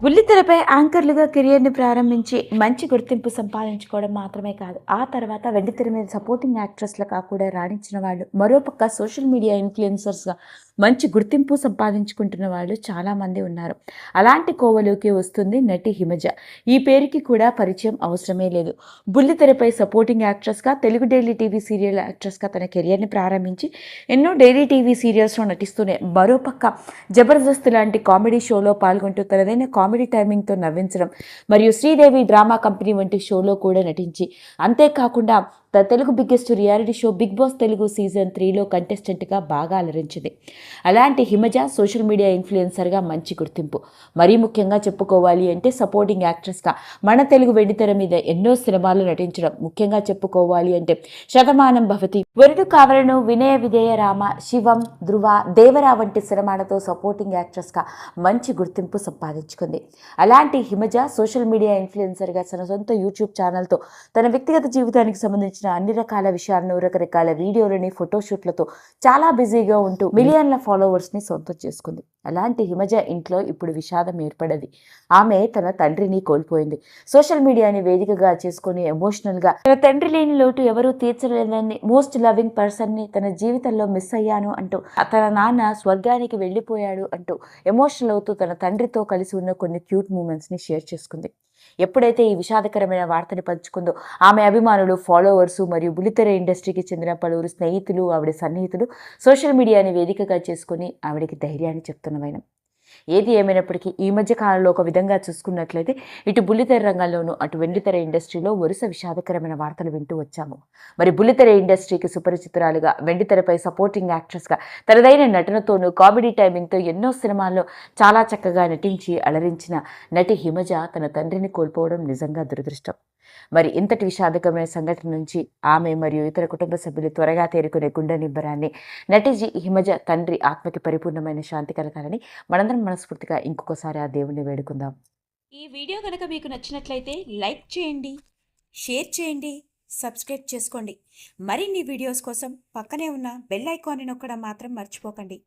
బుల్లితెరపై యాంకర్లుగా కెరియర్ని ప్రారంభించి మంచి గుర్తింపు సంపాదించుకోవడం మాత్రమే కాదు ఆ తర్వాత వెండితెర మీద సపోర్టింగ్ యాక్ట్రెస్లుగా కూడా రాణించిన వాళ్ళు. మరోపక్క సోషల్ మీడియా ఇన్ఫ్లుయెన్సర్స్గా మంచి గుర్తింపు సంపాదించుకుంటున్న వాళ్ళు చాలామంది ఉన్నారు. అలాంటి కోవలోకి వస్తుంది నటి హిమజ. ఈ పేరుకి కూడా పరిచయం అవసరమే లేదు. బుల్లితెరపై సపోర్టింగ్ యాక్ట్రెస్గా తెలుగు డైలీ టీవీ సీరియల్ యాక్ట్రెస్గా తన కెరియర్ని ప్రారంభించి ఎన్నో డైలీ టీవీ సీరియల్స్లో నటిస్తూనే మరోపక్క జబర్దస్త్ లాంటి కామెడీ షోలో పాల్గొంటూ తనదైన కామెడీ టైమింగ్తో నవ్వించడం మరియు శ్రీదేవి డ్రామా కంపెనీ వంటి షోలో కూడా నటించి అంతేకాకుండా the Telugu biggest reality show big boss Telugu season త్రీలో కంటెస్టెంట్గా బాగా అలరించింది. అలాంటి హిమజ సోషల్ మీడియా ఇన్ఫ్లుయెన్సర్గా మంచి గుర్తింపు. మరీ ముఖ్యంగా చెప్పుకోవాలి అంటే సపోర్టింగ్ యాక్ట్రెస్గా మన తెలుగు వెండితెర మీద ఎన్నో సినిమాలు నటించడం ముఖ్యంగా చెప్పుకోవాలి అంటే శతమానం భవతి. వరుడు కావలను వినయ విధేయ రామ శివం ధృవ దేవరా వంటి సినిమాలతో సపోర్టింగ్ యాక్ట్రెస్గా మంచి గుర్తింపు సంపాదించుకుంది. అలాంటి హిమజ సోషల్ మీడియా ఇన్ఫ్లుయెన్సర్గా తన సొంత యూట్యూబ్ ఛానల్తో తన వ్యక్తిగత జీవితానికి సంబంధించి సంబంధించిన అన్ని రకాల విషయాలను రకరకాల వీడియోలని ఫోటోషూట్లతో చాలా బిజీగా ఉంటూ మిలియన్ల ఫాలోవర్స్ని సొంతం చేసుకుంది. అలాంటి హిమజ ఇంట్లో ఇప్పుడు విషాదం ఏర్పడది. ఆమె తన తండ్రిని కోల్పోయింది. సోషల్ మీడియాని వేదికగా చేసుకుని ఎమోషనల్గా తన తండ్రి లేని లోటు ఎవరూ తీర్చలేదని మోస్ట్ లవింగ్ పర్సన్ని తన జీవితంలో మిస్ అయ్యాను అంటూ తన నాన్న స్వర్గానికి వెళ్ళిపోయాడు అంటూ ఎమోషనల్ అవుతూ తన తండ్రితో కలిసి ఉన్న కొన్ని క్యూట్ మూమెంట్స్ని షేర్ చేసుకుంది. ఎప్పుడైతే ఈ విషాదకరమైన వార్తని పంచుకుందో ఆమె అభిమానులు ఫాలోవర్స్ మరియు బులితెర ఇండస్ట్రీకి చెందిన పలువురు స్నేహితులు ఆవిడ సన్నిహితులు సోషల్ మీడియాని వేదికగా చేసుకుని ఆవిడకి ధైర్యాన్ని പ്രവർത്തനമൈനം ఏది ఏమైనప్పటికీ ఈ మధ్య కాలంలో ఒక విధంగా చూసుకున్నట్లయితే ఇటు బుల్లితెర రంగంలోనూ అటు వెండితెర ఇండస్ట్రీలో వరుస విషాదకరమైన వార్తలు వింటూ వచ్చాము. మరి బుల్లితెర ఇండస్ట్రీకి సుపరిచితురాలుగా వెండితెరపై సపోర్టింగ్ యాక్ట్రెస్గా తనదైన నటనతోనూ కామెడీ టైమింగ్తో ఎన్నో సినిమాల్లో చాలా చక్కగా నటించి అలరించిన నటి హిమజ తన తండ్రిని కోల్పోవడం నిజంగా దురదృష్టం. మరి ఇంతటి విషాదకరమైన సంఘటన నుంచి ఆమె మరియు ఇతర కుటుంబ సభ్యులు త్వరగా తేరుకునే గుండె నిబ్బరాన్ని నటిజీ హిమజ తండ్రి ఆత్మకి పరిపూర్ణమైన శాంతి కలగాలని మనందరం మనస్ఫూర్తిగా ఇంకొకసారి ఆ దేవుణ్ణి వేడుకుందాం. ఈ వీడియో కనుక మీకు నచ్చినట్లయితే లైక్ చేయండి షేర్ చేయండి సబ్స్క్రైబ్ చేసుకోండి. మరిన్ని వీడియోస్ కోసం పక్కనే ఉన్న బెల్ ఐకాన్ని నొక్కడం మాత్రం మర్చిపోకండి.